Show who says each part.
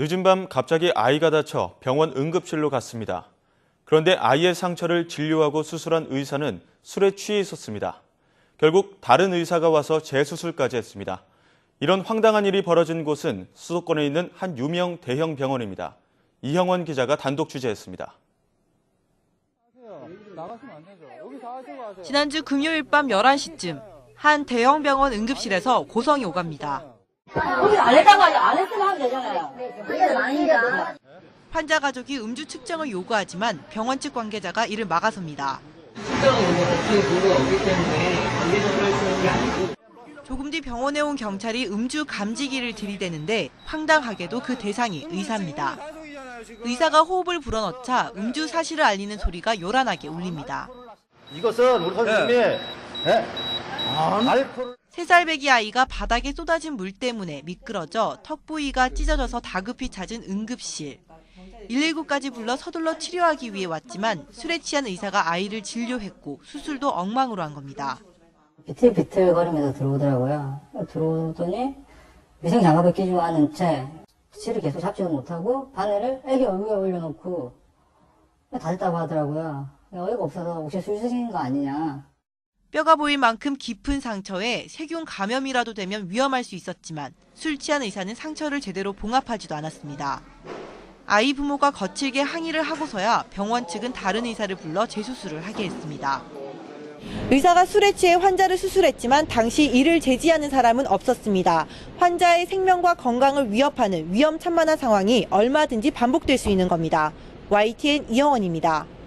Speaker 1: 늦은 밤 갑자기 아이가 다쳐 병원 응급실로 갔습니다. 그런데 아이의 상처를 진료하고 수술한 의사는 술에 취해 있었습니다. 결국 다른 의사가 와서 재수술까지 했습니다. 이런 황당한 일이 벌어진 곳은 수도권에 있는 한 유명 대형 병원입니다. 이형원 기자가 단독 취재했습니다.
Speaker 2: 지난주 금요일 밤 11시쯤 한 대형 병원 응급실에서 고성이 오갑니다.
Speaker 3: 거기 안 했다고 하지 안 했으면 하면 되잖아요. 그게 아니다.
Speaker 2: 환자 가족이 음주 측정을 요구하지만 병원 측 관계자가 이를 막아섭니다. 조금 뒤 병원에 온 경찰이 음주 감지기를 들이대는데 황당하게도 그 대상이 의사입니다. 의사가 호흡을 불어넣자 음주 사실을 알리는 소리가 요란하게 울립니다.
Speaker 4: 이것은 우리 선생님이 예? 알코올
Speaker 2: 세살 배기 아이가 바닥에 쏟아진 물 때문에 미끄러져 턱 부위가 찢어져서 다급히 찾은 응급실. 119까지 불러 서둘러 치료하기 위해 왔지만 술에 취한 의사가 아이를 진료했고 수술도 엉망으로 한 겁니다.
Speaker 3: 비틀비틀거리면서 들어오더라고요. 들어오더니 위생 장갑을 끼고 하는 채 치를 계속 잡지도 못하고 바늘을 애기 얼굴에 올려놓고 다 됐다고 하더라고요. 어이가 없어서 혹시 술 드신 거 아니냐.
Speaker 2: 뼈가 보일 만큼 깊은 상처에 세균 감염이라도 되면 위험할 수 있었지만 술 취한 의사는 상처를 제대로 봉합하지도 않았습니다. 아이 부모가 거칠게 항의를 하고서야 병원 측은 다른 의사를 불러 재수술을 하게 했습니다. 의사가 술에 취해 환자를 수술했지만 당시 이를 제지하는 사람은 없었습니다. 환자의 생명과 건강을 위협하는 위험천만한 상황이 얼마든지 반복될 수 있는 겁니다. YTN 이영원입니다.